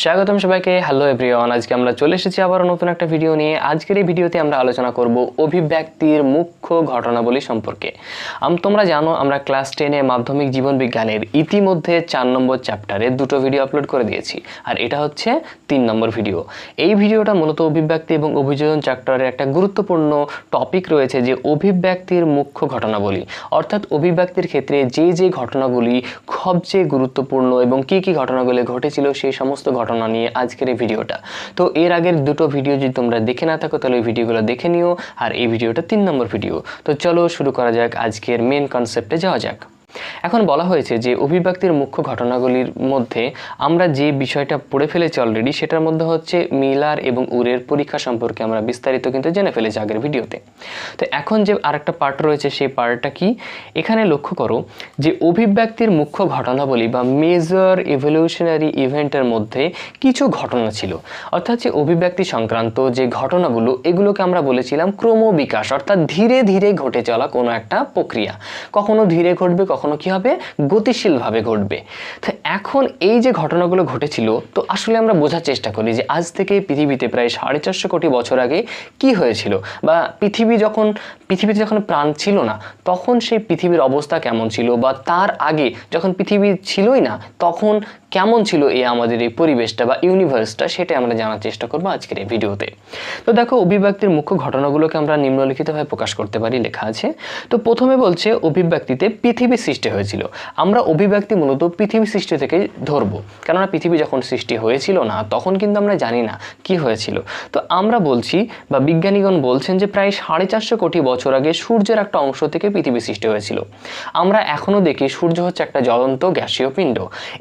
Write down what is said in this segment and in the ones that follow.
স্বাগতম সবাইকে। Hello everyone আজকে আমরা চলে এসেছি আবার নতুন একটা ভিডিও নিয়ে। আজকের এই ভিডিওতে আমরা আলোচনা করব অভিব্যক্তির মুখ্য ঘটনাবলী সম্পর্কে। আম, তোমরা জানো, আমরা ক্লাস টেনে মাধ্যমিক জীবন বিজ্ঞানের ইতিমধ্যে চার নম্বর চ্যাপ্টারে দুটো ভিডিও আপলোড করে দিয়েছি। আর এটা হচ্ছে তিন নম্বর ভিডিও এই ভিডিওটা মূলত অভিব্যক্তি এবং অভিযোজন চ্যাপ্টারের একটা গুরুত্বপূর্ণ টপিক রয়েছে যে অভিব্যক্তির মুখ্য ঘটনাবলী। অর্থাৎ অভিব্যক্তির ক্ষেত্রে যে যে ঘটনাগুলি সবচেয়ে গুরুত্বপূর্ণ এবং কি কি ঘটনাগুলি ঘটেছিল, সেই সমস্ত ঘটনা নিয়ে আজকের এই ভিডিওটা। তো এর আগের দুটো ভিডিও যদি তোমরা দেখে না থাকো, তাহলে ওই ভিডিওগুলো দেখে নিও। আর এই ভিডিওটা তিন নম্বর ভিডিও। তো চলো শুরু করা যাক আজকের মেন কনসেপ্টে যাওয়া যাক। এখন বলা হয়েছে যে অভিব্যক্তির মুখ্য ঘটনাগুলির মধ্যে আমরা যে বিষয়টা পড়ে ফেলেছি অলরেডি সেটার মধ্যে হচ্ছে মিলার এবং উরের পরীক্ষা সম্পর্কে আমরা বিস্তারিত কিন্তু জেনে ফেলেছি আগের ভিডিওতে। তো এখন যে আরেকটা পার্ট রয়েছে, সেই পার্টটা কি? এখানে লক্ষ্য করো যে অভিব্যক্তির মুখ্য ঘটনাবলী বা মেজর ইভলিউশনারি ইভেন্টের মধ্যে কিছু ঘটনা ছিল। অর্থাৎ যে অভিব্যক্তি সংক্রান্ত যে ঘটনাগুলো, এগুলোকে আমরা বলেছিলাম ক্রমবিকাশ, অর্থাৎ ধীরে ধীরে ঘটে চলা কোনো একটা প্রক্রিয়া। কখনো ধীরে ঘটবে, কখনো কি হবে? গতিশীলভাবে ঘটবে। তো এখন এই যে ঘটনাগুলো ঘটেছিল, তো আসলে আমরা বোঝার চেষ্টা করি যে আজ থেকে পৃথিবীতে প্রায় সাড়ে চারশো কোটি বছর আগে কি হয়েছিল? বা পৃথিবী যখন, পৃথিবীতে যখন প্রাণ ছিল না, তখন সেই পৃথিবীর অবস্থা কেমন ছিল? বা তার আগে যখন পৃথিবী ছিলই না, তখন কেমন ছিল এই আমাদের এই পরিবেশটা বা ইউনিভার্সটা সেটা আমরা জানার চেষ্টা করব আজকের এই ভিডিওতে। তো দেখো, অভিব্যক্তির মুখ্য ঘটনাগুলোকে আমরা নিম্নলিখিতভাবে প্রকাশ করতে পারি, লেখা আছে। তো প্রথমে বলছে, অভিব্যক্তিতে পৃথিবী সৃষ্টি হয়েছিল। আমরা অভিব্যক্তি মূলত পৃথিবী সৃষ্টি থেকে ধরবো। কেননা পৃথিবী যখন সৃষ্টি হয়েছিল না, তখন কিন্তু আমরা জানি না কি হয়েছিল। তো আমরা বলছি, বা বিজ্ঞানীগণ বলছেন যে প্রায় সাড়ে চারশো কোটি বছর আগে সূর্যের একটা অংশ থেকে পৃথিবী সৃষ্টি হয়েছিল। আমরা এখনও দেখি সূর্য হচ্ছে একটা জ্বলন্ত গ্যাসীয় পিণ্ড।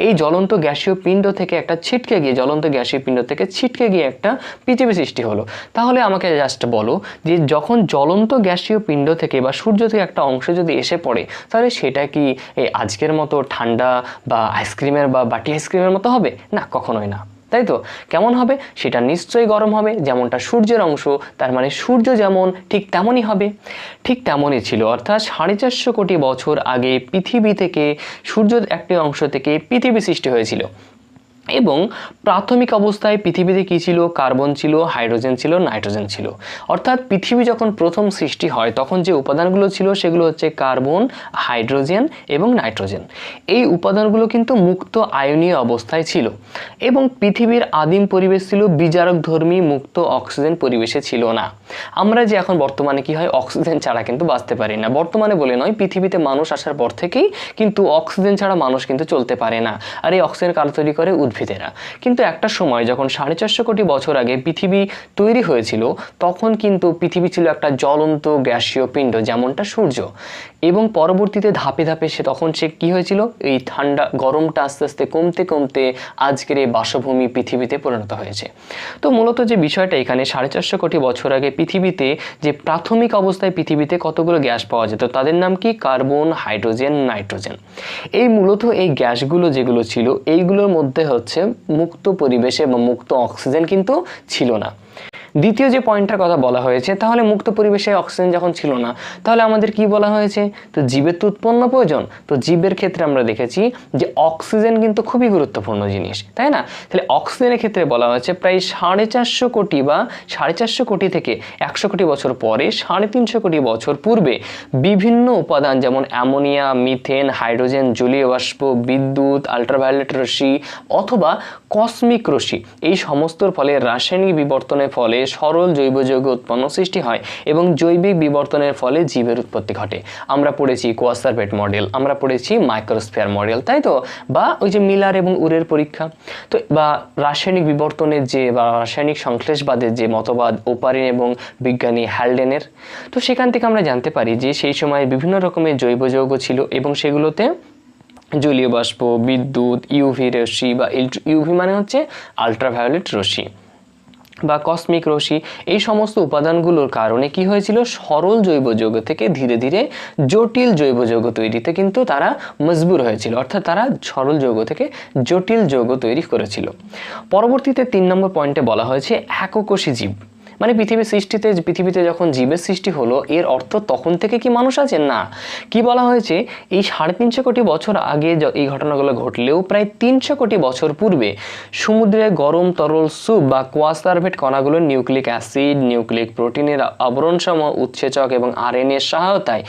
এই জ্বলন্ত গ্যাসীয় পিণ্ড থেকে একটা ছিটকে গিয়ে, জ্বলন্ত গ্যাসীয় পিণ্ড থেকে ছিটকে গিয়ে একটা পৃথিবী সৃষ্টি হলো। তাহলে আমাকে জাস্ট বলো যে যখন জ্বলন্ত গ্যাসীয় পিণ্ড থেকে বা সূর্য থেকে একটা অংশ যদি এসে পড়ে, তাহলে সেটা কি, এই আজকের মতো ঠান্ডা বা আইসক্রিমের বা বাটি আইসক্রিমের মতো হবে? না, কখনোই না। তাই তো কেমন হবে? সেটা নিশ্চয়ই গরম হবে, যেমনটা সূর্যের অংশ, তার মানে সূর্য যেমন, ঠিক তেমনই হবে। ঠিক তেমনই ছিল, অর্থাৎ সাড়ে চারশো কোটি বছর আগে পৃথিবী থেকে সূর্যের একটি অংশ থেকে পৃথিবী সৃষ্টি হয়েছিল। এবং প্রাথমিক অবস্থায় পৃথিবীতে কী ছিল? কার্বন ছিল, হাইড্রোজেন ছিল, নাইট্রোজেন ছিল। অর্থাৎ পৃথিবী যখন প্রথম সৃষ্টি হয়, তখন যে উপাদানগুলো ছিল, সেগুলো হচ্ছে কার্বন, হাইড্রোজেন এবং নাইট্রোজেন। এই উপাদানগুলো কিন্তু মুক্ত আয়নীয় অবস্থায় ছিল এবং পৃথিবীর আদিম পরিবেশ ছিল বিজারক ধর্মী মুক্ত অক্সিজেন পরিবেশে ছিল না। আমরা যে এখন বর্তমানে কি হয়, অক্সিজেন ছাড়া কিন্তু বাঁচতে পারি না। বর্তমানে বলে নয়, পৃথিবীতে মানুষ আসার পর থেকেই কিন্তু অক্সিজেন ছাড়া মানুষ কিন্তু চলতে পারে না। আর এই অক্সিজেন কাল তৈরি করে? উদ্ভিদেরা। কিন্তু একটা সময় যখন সাড়ে চারশো কোটি বছর আগে পৃথিবী তৈরি হয়েছিল, তখন কিন্তু পৃথিবী ছিল একটা জ্বলন্ত গ্যাসীয় পিণ্ড, যেমনটা সূর্য। এবং পরবর্তীতে ধাপে ধাপে সে তখন সে কি হয়েছিল? এই ঠান্ডা গরমটা আস্তে আস্তে কমতে কমতে আজকের এই বাসভূমি পৃথিবীতে পরিণত হয়েছে। তো মূলত যে বিষয়টা এখানে সাড়ে চারশো কোটি বছর আগে পৃথিবীতে যে প্রাথমিক অবস্থায় পৃথিবীতে কতগুলো গ্যাস পাওয়া যেত, তাদের নাম কি? Carbon, hydrogen, nitrogen. এই মূলত এই গ্যাসগুলো যেগুলো ছিল, এইগুলোর মধ্যে হচ্ছে মুক্ত পরিবেশে বা মুক্ত অক্সিজেন কিন্তু ছিল না। দ্বিতীয় যে পয়েন্টটার কথা বলা হয়েছে, তাহলে মুক্ত পরিবেশে অক্সিজেন যখন ছিল না, তাহলে আমাদের কি বলা হয়েছে? তো জীবের তো উৎপন্ন প্রয়োজন। তো জীবের ক্ষেত্রে আমরা দেখেছি যে অক্সিজেন কিন্তু খুবই গুরুত্বপূর্ণ জিনিস, তাই না? তাহলে অক্সিজেনের ক্ষেত্রে বলা হয়েছে প্রায় সাড়ে চারশো কোটি বা সাড়ে চারশো কোটি থেকে একশো কোটি বছর পরে, সাড়ে তিনশো কোটি বছর পূর্বে বিভিন্ন উপাদান যেমন অ্যামোনিয়া, মিথেন, হাইড্রোজেন, জলীয় বাষ্প, বিদ্যুৎ, আল্ট্রাভায়োলেট রশ্মি অথবা কসমিক রশ্মি, এই সমস্তর ফলে রাসায়নিক বিবর্তনের ফলে সরল জৈব যৌগ উৎপন্ন সৃষ্টি হয় এবং জৈবিক বিবর্তনের ফলে জীবের উৎপত্তি ঘটে। আমরা পড়েছি কোয়াসারপেট মডেল, আমরা পড়েছি মাইক্রোস্ফিয়ার মডেল, তাই তো? বা ওই যে মিলার এবং উরের পরীক্ষা। তো বা রাসায়নিক বিবর্তনের যে বা রাসায়নিক সংশ্লেষবাদের যে মতবাদ ওপারিন এবং বিজ্ঞানী হ্যালডেনের, তো সেখান থেকে আমরা জানতে পারি যে সেই সময় বিভিন্ন রকমের জৈব যৌগ ছিল এবং সেগুলোতে জলীয় বাষ্প বিদ্যুৎ, ইউভি রশ্মি বা ইউভি মানে হচ্ছে আল্ট্রাভায়োলেট রশ্মি। বা কসমিক রশ্মি, এই সমস্ত উপাদানগুলোর কারণে কি হয়েছিল? সরল জৈব যৌগ থেকে ধীরে ধীরে জটিল জৈব যৌগ তৈরিতে কিন্তু তারা মজবুর হয়েছিল। অর্থাৎ তারা সরল যৌগ থেকে জটিল যৌগ তৈরি করেছিল। পরবর্তীতে তিন নম্বর পয়েন্টে বলা হয়েছে এককোষী জীব। মানে পৃথিবীর সৃষ্টিতে, পৃথিবীতে যখন জীবের সৃষ্টি হলো, এর অর্থ তখন থেকে কি মানুষ আছে? না। কি বলা হয়েছে? এই সাড়ে তিনশো কোটি বছর আগে এই ঘটনাগুলো ঘটলেও প্রায় তিনশো কোটি বছর পূর্বে সমুদ্রে গরম তরল স্যুপ বা কোয়াসার্ভেট কণাগুলো নিউক্লিক অ্যাসিড, নিউক্লিক প্রোটিনের আবরণসম উৎসেচক এবং আরএনএর সহায়তায়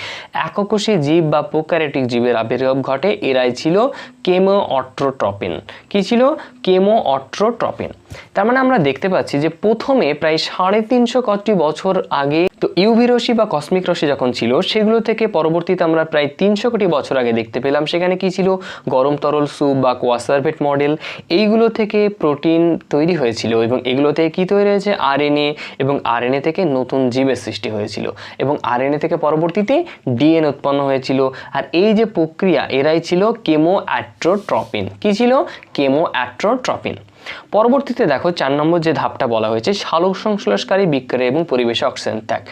এককোষী জীব বা প্রোক্যারিওটিক জীবের আবির্ভাব ঘটে। এরাই ছিল কেমো অট্রোট্রপিন কি ছিল? কেমো অট্রোট্রপিন তার মানে আমরা দেখতে পাচ্ছি যে প্রথমে প্রায় সাড়ে তিনশো কটি বছর আগে তো ইউভি রশ্মি বা কসমিক রশ্মি যখন ছিল, সেগুলো থেকে পরবর্তীতে আমরা প্রায় তিনশো কোটি বছর আগে দেখতে পেলাম। সেখানে কি ছিল? গরম তরল স্যুপ বা কোয়াসার্ভেট মডেল। এইগুলো থেকে প্রোটিন তৈরি হয়েছিল এবং এগুলো থেকে কী তৈরি হয়েছে? আরএনএ এবং আরএনএ থেকে নতুন জীবের সৃষ্টি হয়েছিল এবং আরএনএ থেকে পরবর্তীতে ডিএনএ উৎপন্ন হয়েছিল। আর এই যে প্রক্রিয়া, এরাই ছিল কেমো অ্যাট্রোট্রপিন কী ছিল? কেমো অ্যাট্রোট্রপিন পরবর্তীতে দেখো চার নম্বর যে ধাপটা বলা হয়েছে, সালোক সংশ্লেষকারী বিক্রিয়া এবং পরিবেশে অক্সিজেন ত্যাগ।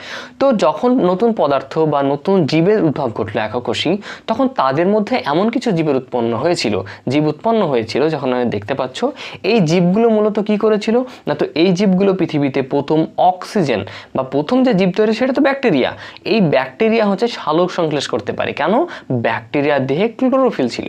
তো যখন নতুন পদার্থ বা নতুন জীবের উদ্ভব ঘটলো এককোষী, তখন তাদের মধ্যে এমন কিছু জীবের উৎপন্ন হয়েছিল। জীব উৎপন্ন হয়েছিল যখন আমি দেখতে পাচ্ছ, এই জীবগুলো মূলত কি করেছিল? না তো এই জীবগুলো পৃথিবীতে প্রথম অক্সিজেন বা প্রথম যে জীব তৈরি, সেটা তো ব্যাকটেরিয়া। এই ব্যাকটেরিয়া হচ্ছে সালোক সংশ্লেষ করতে পারে। কেন? ব্যাকটেরিয়ার দেহে ক্লোরোফিল ছিল।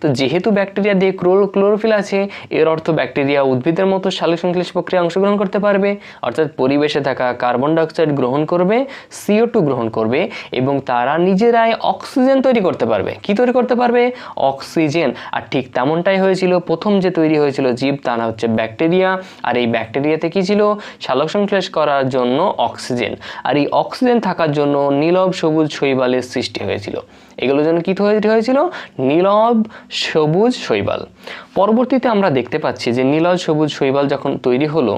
তো যেহেতু ব্যাকটেরিয়া দেহে ক্লোরো, ক্লোরোফিল আছে, এর অর্থ ব্যাকটেরিয়া উদ্ভিদের মতো সালোক সংশ্লেষ প্রক্রিয়া অংশগ্রহণ করতে পারবে, অর্থাৎ পরিবেশে থাকা কার্বন ডাইঅক্সাইড গ্রহণ করবে সিও টু গ্রহণ করবে, এবং তারা নিজেরাই অক্সিজেন তৈরি করতে পারবে। কি তৈরি করতে পারবে? অক্সিজেন। আর ঠিক তেমনটাই হয়েছিল, প্রথম যে তৈরি হয়েছিল জীব, তা না হচ্ছে ব্যাকটেরিয়া। আর এই ব্যাকটেরিয়াতে কি ছিল? সালোক সংশ্লেষ করার জন্য অক্সিজেন। আর এই অক্সিজেন থাকার জন্য নীলব সবুজ শৈবালের সৃষ্টি হয়েছিল। এগুলোর জন্য কী তৈরি হয়েছিল? নীলব সবুজ শৈবাল। পরবর্তীতে আমরা দেখতে পাচ্ছি যে নীলব সবুজ শৈবাল যখন তৈরি হলো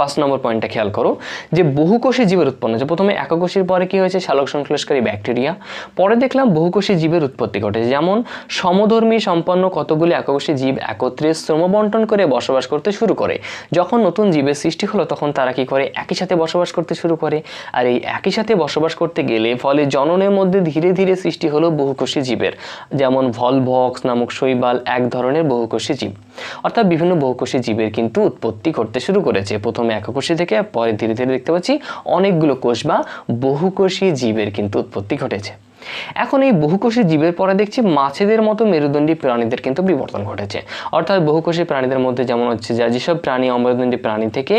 পাঁচ নম্বর পয়েন্টটা খেয়াল করো, যে বহুকোষী জীবের উৎপন্ন হয়েছে প্রথমে এককোষীর পরে কি হয়েছে? সালোক সংশ্লেষকারী ব্যাকটেরিয়া। পরে দেখলাম বহুকোষী জীবের উৎপত্তি ঘটেছে যেমন সমধর্মী সম্পন্ন কতগুলি এককোষী জীব একত্রে শ্রম বন্টন করে বসবাস করতে শুরু করে। যখন নতুন জীবের সৃষ্টি হলো, তখন তারা কি করে? একই সাথে বসবাস করতে শুরু করে। আর এই একই সাথে বসবাস করতে গেলে ফলে জননের মধ্যে ধীরে ধীরে সৃষ্টি হলো বহুকোষী জীবের, যেমন ভলভক্স নামক শৈবাল, এক ধরনের বহুকোষী জীব। অর্থাৎ বিভিন্ন বহুকোষী জীবের কিন্তু উৎপত্তি করতে শুরু করেছে। প্রথমে এককোষী থেকে পরে ধীরে ধীরে দেখতে পাচ্ছি অনেকগুলো কোষ বা বহুকোষী জীবের কিন্তু উৎপত্তি ঘটেছে। এখন এই বহুকোষী জীবের পরে দেখছি মাছেদের মতো মেরুদণ্ডী প্রাণীদের কিন্তু বিবর্তন ঘটেছে। অর্থাৎ বহুকোষী প্রাণীদের মধ্যে যেমন হচ্ছে যা যেসব প্রাণী অমেরুদণ্ডী প্রাণী থেকে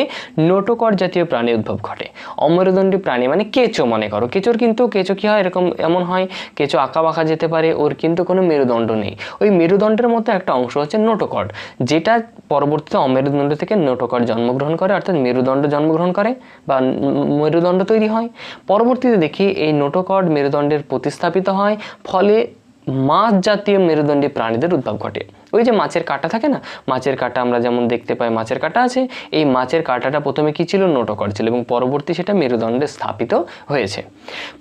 নোটোকর জাতীয় প্রাণী উদ্ভব ঘটে। অমেরুদণ্ডী প্রাণী মানে কেঁচো মনে করো। কেঁচোর কিন্তু কেঁচো কি হয়? এরকম এমন হয়, কেঁচো আঁকা বাঁকা যেতে পারে, ওর কিন্তু কোনো মেরুদণ্ড নেই। ওই মেরুদণ্ডের মতো একটা অংশ হচ্ছে নোটোকর্ড যেটা পরবর্তীতে অমেরুদণ্ড থেকে নোটোকর্ড জন্মগ্রহণ করে, অর্থাৎ মেরুদণ্ড জন্মগ্রহণ করে বা মেরুদণ্ড তৈরি হয়। পরবর্তীতে দেখি এই নোটোকর্ড মেরুদণ্ডের প্রতিস্থাপিত হয় ফলে মাছ জাতীয় মেরুদণ্ডী প্রাণীদের উদ্ভব ঘটে। ওই যে মাছের কাঁটা থাকে না? মাছের কাঁটা আমরা যেমন দেখতে পাই মাছের কাঁটা আছে। এই মাছের কাঁটাটা প্রথমে কি ছিল? নোটোকর ছিল এবং পরবর্তী সেটা মেরুদণ্ডে স্থাপিত হয়েছে।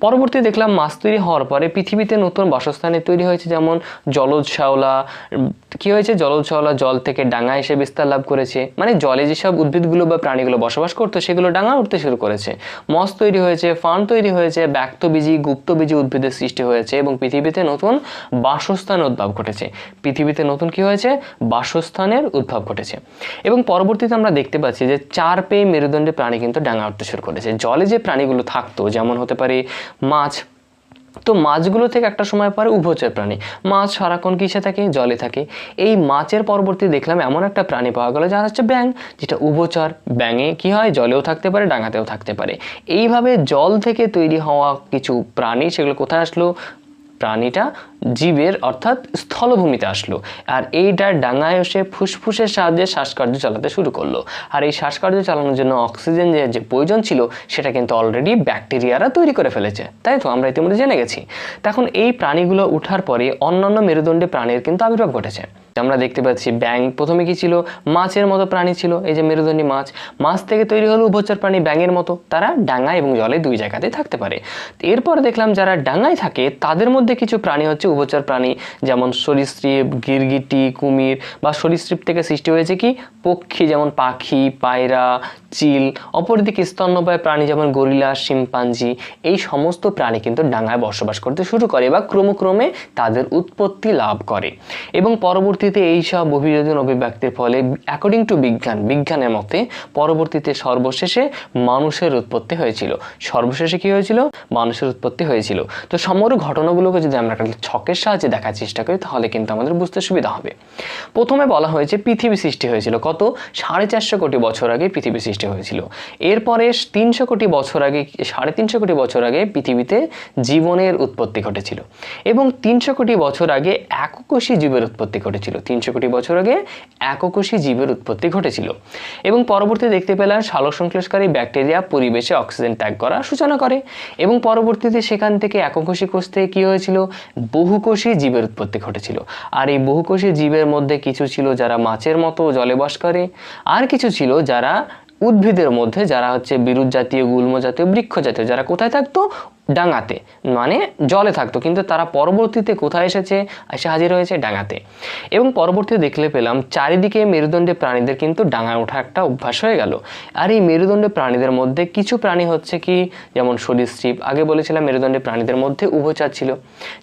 পরবর্তী দেখলাম মাছ তৈরি হওয়ার পরে পৃথিবীতে নতুন বাসস্থানে তৈরি হয়েছে যেমন জলজ শ্যাওলা। উম, কি হয়েছে? জলজ শ্যাওলা জল থেকে ডাঙা এসে বিস্তার লাভ করেছে। মানে জলে যেসব উদ্ভিদগুলো বা প্রাণীগুলো বসবাস করতো সেগুলো ডাঙা উঠতে শুরু করেছে। মস তৈরি হয়েছে ফান তৈরি হয়েছে ব্যক্তবীজী গুপ্তবীজী উদ্ভিদের সৃষ্টি হয়েছে এবং পৃথিবীতে নতুন বাসস্থান উদ্ভব ঘটেছে। পৃথিবীতে নতুন কি হয়েছে, বাসস্থানের উদ্ভব ঘটেছে। এবং পরবর্তীতে আমরা দেখতে পাচ্ছি যে চার পেয়ে মেরুদণ্ডে প্রাণী কিন্তু ডাঙা উঠতে শুরু করেছে। জলে যে প্রাণীগুলো থাকতো, যেমন হতে পারে মাছ, তো মাছগুলো থেকে একটা সময় পরে উভচর প্রাণী। মাছ সারাক্ষণ কিসে থাকে? জলে থাকে। এই মাছের পরবর্তী দেখলাম এমন একটা প্রাণী পাওয়া গেল, যার হচ্ছে ব্যাং যেটা উভচর। ব্যাঙে কি হয়? জলেও থাকতে পারে, ডাঙাতেও থাকতে পারে। এইভাবে জল থেকে তৈরি হওয়া কিছু প্রাণী, সেগুলো কোথায় আসলো? প্রাণীটা জীবের অর্থাৎ স্থলভূমিতে আসলো। আর এইটার ডাঙায় এসে ফুসফুসের সাহায্যে শ্বাসকার্য চালাতে শুরু করল। আর এই শ্বাসকার্য চালানোর জন্য অক্সিজেন যে প্রয়োজন ছিল, সেটা কিন্তু অলরেডি ব্যাকটেরিয়ারা তৈরি করে ফেলেছে। তাই তো? আমরা ইতিমধ্যে জেনে গেছি। তখন এই প্রাণীগুলো উঠার পরে অন্যান্য মেরুদণ্ডে প্রাণীর কিন্তু আবির্ভাব ঘটেছে। আমরা দেখতে পাচ্ছি ব্যাঙ। প্রথমে কি ছিল? মাছের মতো প্রাণী ছিল, এই যে মেরুদণ্ডী মাছ। মাছ থেকে তৈরি হলো উভচর প্রাণী ব্যাঙের মতো। তারা ডাঙায় এবং জলে দুই জায়গাতে থাকতে পারে। এরপর দেখলাম যারা ডাঙায় থাকে, তাদের মধ্যে কিছু প্রাণী হচ্ছে উভচর প্রাণী। যেমন সরীসৃপ, গিরগিটি, কুমির বা সরীসৃপ থেকে সৃষ্টি হয়েছে কি? পক্ষী যেমন পাখি, পায়রা, চিল। অপরদিকে স্তন্যপায় প্রাণী যেমন গরিলা, শিম্পাঞ্জি। এই সমস্ত প্রাণী কিন্তু ডাঙায় বসবাস করতে শুরু করে বা ক্রমক্রমে তাদের উৎপত্তি লাভ করে। এবং পরবর্তী পরবর্তীতে এই সব অভিযোজন অভিব্যক্তির ফলে অ্যাকর্ডিং টু বিজ্ঞান, বিজ্ঞানের মতে পরবর্তীতে সর্বশেষে মানুষের উৎপত্তি হয়েছিল। সর্বশেষে কি হয়েছিল? মানুষের উৎপত্তি হয়েছিল। তো সমগ্র ঘটনাগুলোকে যদি আমরা একটা ছকের সাহায্যে দেখার চেষ্টা করি, তাহলে কিন্তু আমাদের বুঝতে সুবিধা হবে। প্রথমে বলা হয়েছে পৃথিবী সৃষ্টি হয়েছিল। কত? সাড়ে চারশো কোটি বছর আগে পৃথিবী সৃষ্টি হয়েছিল। এরপরে তিনশো কোটি বছর আগে, সাড়ে তিনশো কোটি বছর আগে পৃথিবীতে জীবনের উৎপত্তি ঘটেছিল। এবং তিনশো কোটি বছর আগে এককোষী জীবের উৎপত্তি ঘটেছিল। তিনশো কোটি বছর আগে এককোষী জীবের উৎপত্তি ঘটেছিল এবং পরবর্তী দেখতে পেলাম সালোক সংশ্লেষকারী ব্যাকটেরিয়া পরিবেশে অক্সিজেন ত্যাগ করার সূচনা করে এবং পরবর্তীতে সেখান থেকে এককোষী কোষ থেকে কী হয়েছিল? বহুকোষী জীবের উৎপত্তি ঘটেছিল। আর এই বহুকোষী জীবের মধ্যে কিছু ছিল যারা মাছের মতো জলে বাস করে, আর কিছু ছিল যারা উদ্ভিদের মধ্যে, যারা হচ্ছে বিরুৎ জাতীয় গুল্ম জাতীয় বৃক্ষ জাতীয় যারা কোথায় থাকতো? ডাঙাতে মানে জলে থাকতো, কিন্তু তারা পরবর্তীতে কোথায় এসেছে? এসে হাজির হয়েছে ডাঙাতে এবং পরবর্তীতে দেখলে পেলাম, চারিদিকে মেরুদণ্ডে প্রাণীদের কিন্তু ডাঙায় ওঠা একটা অভ্যাস হয়ে গেল। আর এই মেরুদণ্ডে প্রাণীদের মধ্যে কিছু প্রাণী হচ্ছে কি? যেমন সরীসৃপ, আগে বলেছিলাম মেরুদণ্ডে প্রাণীদের মধ্যে উভচার ছিল।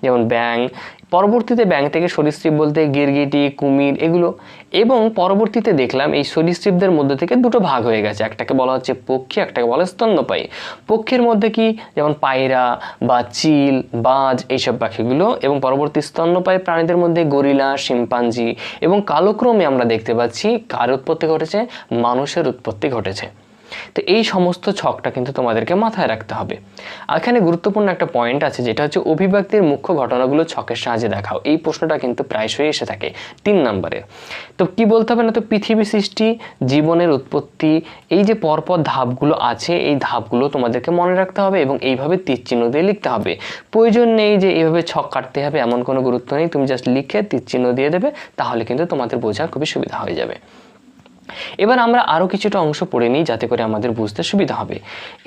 যেমন ব্যাং পরবর্তীতে ব্যাং থেকে সরীসৃপ বলতে গিরগিটি, কুমির এগুলো এবং পরবর্তীতে দেখলাম এই সরীসৃপদের মধ্যে থেকে দুটো ভাগ হয়ে গেছে। একটাকে বলা হচ্ছে পক্ষী, একটাকে বলা স্তন্যপায়ী। পক্ষীর মধ্যে কি? যেমন পায়রা বা চিল, বাজ এইসব পাখিগুলো এবং পরবর্তী স্তন্যপায়ী প্রাণীদের মধ্যে গরিলা, শিম্পাঞ্জি এবং কালক্রমে আমরা দেখতে পাচ্ছি কার উৎপত্তি ঘটেছে? মানুষের উৎপত্তি ঘটেছে। তো এই সমস্ত ছকটা কিন্তু তোমাদেরকে মাথায় রাখতে হবে। এখানে গুরুত্বপূর্ণ একটা পয়েন্ট আছে, যেটা হচ্ছে অভিব্যক্তির মুখ্য ঘটনাগুলো ছকের সাহায্যে দেখাও। এই প্রশ্নটা কিন্তু প্রায়শই এসে থাকে তিন নম্বরে। তো কি বলতে হবে না তো? পৃথিবী সৃষ্টি, জীবনের উৎপত্তি, এই যে পরপর ধাপগুলো আছে, এই ধাপগুলো তোমাদেরকে মনে রাখতে হবে এবং এইভাবে তীর চিহ্ন দিয়ে লিখতে হবে। প্রয়োজন নেই যে এইভাবে ছক কাটতে হবে, এমন কোনো গুরুত্ব নেই। তুমি জাস্ট লিখে তীর চিহ্ন দিয়ে দেবে, তাহলে কিন্তু তোমাদের বোঝা খুবই সুবিধা হয়ে যাবে। এবার আমরা আরও কিছুটা অংশ পড়ে নিই যাতে করে আমাদের বুঝতে সুবিধা হবে।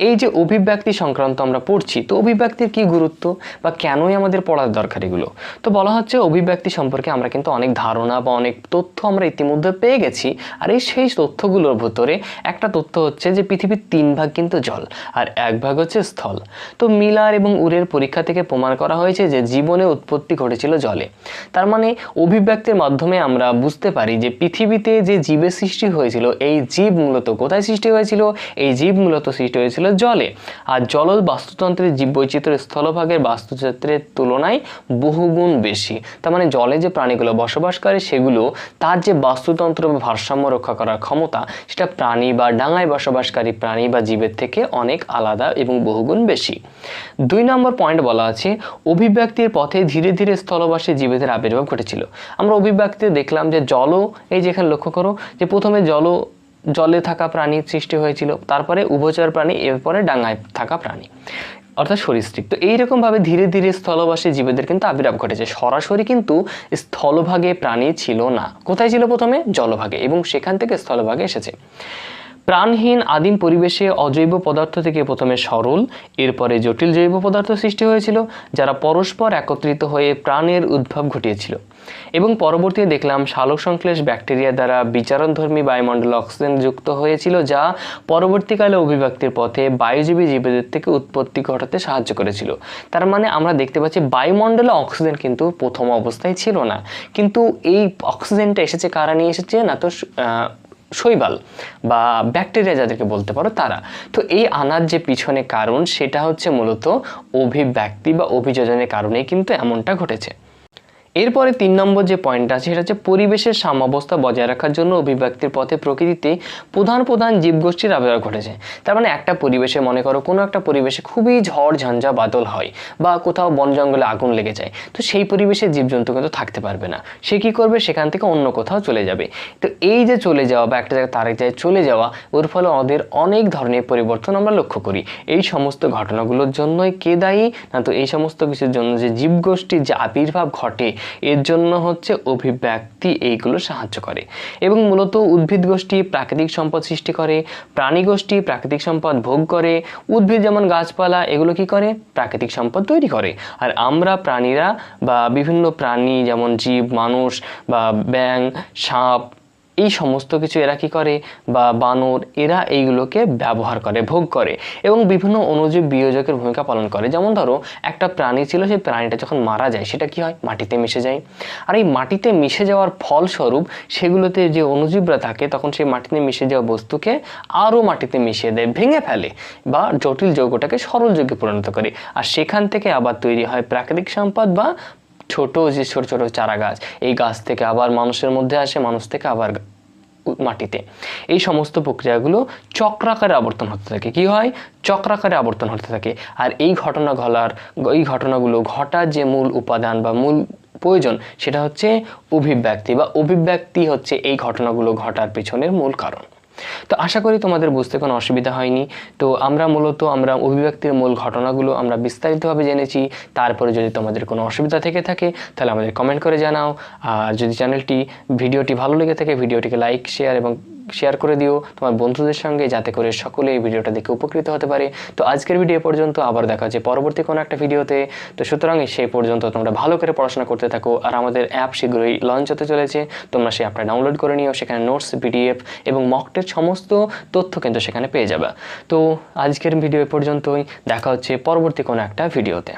এই যে অভিব্যক্তি সংক্রান্ত আমরা পড়ছি, তো অভিব্যক্তির কি গুরুত্ব বা কেনই আমাদের পড়ার দরকার এগুলো? তো বলা হচ্ছে অভিব্যক্তি সম্পর্কে আমরা কিন্তু অনেক ধারণা বা অনেক তথ্য আমরা ইতিমধ্যে পেয়ে গেছি। আর এই সেই তথ্যগুলোর ভেতরে একটা তথ্য হচ্ছে যে পৃথিবীর তিন ভাগ কিন্তু জল, আর এক ভাগ হচ্ছে স্থল। তো মিলার এবং উরের পরীক্ষা থেকে প্রমাণ করা হয়েছে যে জীবনে উৎপত্তি ঘটেছিল জলে। তার মানে অভিব্যক্তির মাধ্যমে আমরা বুঝতে পারি যে পৃথিবীতে যে জীবের সৃষ্টি হয়েছিল, এই জীব মূলত কোথায় সৃষ্টি হয়েছিল? এই জীব মূলত সৃষ্টি হয়েছিল জলে। আর জল বাস্তুতন্ত্রের জীব বৈচিত্র্য স্থলভাগের বাস্তুচিত্রের তুলনায় বহুগুণ বেশি। তার মানে জলে যে প্রাণীগুলো বসবাস করে, সেগুলো তার যে বাস্তুতন্ত্র বা ভারসাম্য রক্ষা করার ক্ষমতা, সেটা প্রাণী বা ডাঙায় বসবাসকারী প্রাণী বা জীবের থেকে অনেক আলাদা এবং বহুগুণ বেশি। দুই নম্বর পয়েন্ট বলা আছে, অভিব্যক্তির পথে ধীরে ধীরে স্থলবাসী জীবেদের আবির্ভাব ঘটেছিল। আমরা অভিব্যক্তিতে দেখলাম যে জলও, এই যেখানে লক্ষ্য করো, যে প্রথমে জল জলে থাকা প্রাণীর সৃষ্টি হয়েছিল। তারপরে উভচর প্রাণী, এরপরে ডাঙায় থাকা প্রাণী। অর্থাৎ সরীসৃপ। তো এইরকমভাবে ধীরে ধীরে স্থলবাসী জীবেদের কিন্তু আবির্ভাব ঘটেছে। সরাসরি কিন্তু স্থলভাগে প্রাণী ছিল না। কোথায় ছিল প্রথমে? জলভাগে। এবং সেখান থেকে স্থলভাগে এসেছে। প্রাণহীন আদিম পরিবেশে অজৈব পদার্থ থেকে প্রথমে সরল, এরপরে জটিল জৈব পদার্থ সৃষ্টি হয়েছিল, যারা পরস্পর একত্রিত হয়ে প্রাণের উদ্ভব ঘটিয়েছিল। এবং পরবর্তীতে দেখলাম সালোক সংশ্লেষ ব্যাকটেরিয়া দ্বারা বিচারণধর্মী বায়ুমণ্ডলে অক্সিজেন যুক্ত হয়েছিল, যা পরবর্তীকালে অভিব্যক্তির পথে বায়ুজীবী জীবদের থেকে উৎপত্তি ঘটাতে সাহায্য করেছিল। তার মানে আমরা দেখতে পাচ্ছি বায়ুমণ্ডলে অক্সিজেন কিন্তু প্রথম অবস্থায় ছিল না। কিন্তু এই অক্সিজেনটা এসেছে কারা নিয়ে এসেছে? না তো শৈবাল বা ব্যাকটেরিয়া যাদেরকে বলতে পারো তারা। তো এই আনার যে পিছনে কারণ, সেটা হচ্ছে মূলত অভিব্যক্তি বা অভিযোজনের কারণেই কিন্তু এমনটা ঘটেছে। এরপরে তিন নম্বর যে পয়েন্ট আছে, সেটা হচ্ছে পরিবেশের সাম্যাবস্থা বজায় রাখার জন্য অভিব্যক্তির পথে প্রকৃতিতে প্রধান প্রধান জীবগোষ্ঠীর আবির্ভাব ঘটেছে। তার মানে একটা পরিবেশে, মনে করো, কোনো একটা পরিবেশে খুবই ঝড়, ঝঞ্ঝা, বাদল হয় বা কোথাও বন জঙ্গলে আগুন লেগে যায়, তো সেই পরিবেশে জীবজন্তু কিন্তু থাকতে পারবে না। সে কি করবে? সেখান থেকে অন্য কোথাও চলে যাবে। তো এই যে চলে যাওয়া বা একটা জায়গায়, তারেক জায়গায় চলে যাওয়া, ওর ফলে ওদের অনেক ধরনের পরিবর্তন আমরা লক্ষ্য করি। এই সমস্ত ঘটনাগুলোর জন্যই কে দায়ী? না তো এই সমস্ত কিছুর জন্য যে জীবগোষ্ঠীর যে আবির্ভাব ঘটে এর জন্য হচ্ছে অভিব্যক্তি এইগুলো সাহায্য করে। এবং মূলত উদ্ভিদ গোষ্ঠী প্রাকৃতিক সম্পদ সৃষ্টি করে, প্রাণী গোষ্ঠী প্রাকৃতিক সম্পদ ভোগ করে, উদ্ভিদ যেমন গাছপালা, এগুলো কি করে? প্রাকৃতিক সম্পদ তৈরি করে। আর আমরা প্রাণীরা বা বিভিন্ন প্রাণী যেমন জীব, মানুষ বা ব্যাং সাপ এই সমস্ত কিছু এরা কি করে? বা বানর, এরা এইগুলোকে ব্যবহার করে, ভোগ করে। এবং বিভিন্ন অনুজীব বিয়োজকের ভূমিকা পালন করে। যেমন ধরো, একটা প্রাণী ছিল, সেই প্রাণীটা যখন মারা যায়, সেটা কি হয়? মাটিতে মিশে যায়। আর এই মাটিতে মিশে যাওয়ার ফলস্বরূপ, সেগুলোতে যে অনুজীবরা থাকে, তখন সেই মাটিতে মিশে যাওয়া বস্তুকে আরও মাটিতে মিশিয়ে দেয়, ভেঙে ফেলে বা জটিল যৌগটাকে সরল যৌগে পরিণত করে। আর সেখান থেকে আবার তৈরি হয় প্রাকৃতিক সম্পদ বা ছোট যে ছোট ছোট চারা গাছ এই গাছ থেকে আবার মানুষের মধ্যে আসে, মানুষ থেকে আবার মাটিতে। এই সমস্ত প্রক্রিয়াগুলো চক্রাকারে আবর্তন হতে থাকে। কি হয়? চক্রাকারে আবর্তন হতে থাকে। আর এই ঘটনা ঘলার এই ঘটনাগুলো ঘটার যে মূল উপাদান বা মূল প্রয়োজন, সেটা হচ্ছে অভিব্যক্তি বা অভিব্যক্তি হচ্ছে এই ঘটনাগুলো ঘটার পেছনের মূল কারণ। তো আশা করি তোমাদের বুঝতে কোনো অসুবিধা হয়নি। তো আমরা মূলত, আমরা অভিব্যক্তির মূল ঘটনাগুলো আমরা বিস্তারিতভাবে জেনেছি। তারপরে যদি তোমাদের কোনো অসুবিধা থেকে থাকে, তাহলে আমাদের কমেন্ট করে জানাও। আর যদি চ্যানেলটি ভিডিওটি ভালো লেগে থাকে, ভিডিওটিকে লাইক শেয়ার এবং শেয়ার করে দিও। তোমার বন্ধুদের সঙ্গে যাতে করে সকলে এই ভিডিওটা দেখে উপকৃত হতে পারে। তো আজকের ভিডিও পর্যন্ত আবার দেখা হচ্ছে পরবর্তী কোনো একটা ভিডিওতে তো। সুতরাং সেই পর্যন্ত তোমরা ভালো করে পড়াশোনা করতে থাকো আর আমাদের অ্যাপ শীঘ্রই লঞ্চ হতে চলেছে। তোমরা সেই অ্যাপটা ডাউনলোড করে নিও, সেখানে নোটস পিডিএফ এবং মকটের সমস্ত তথ্য কিন্তু সেখানে পেয়ে যাবে। তো আজকের ভিডিও পর্যন্তই, দেখা হচ্ছে পরবর্তী কোনো একটা ভিডিওতে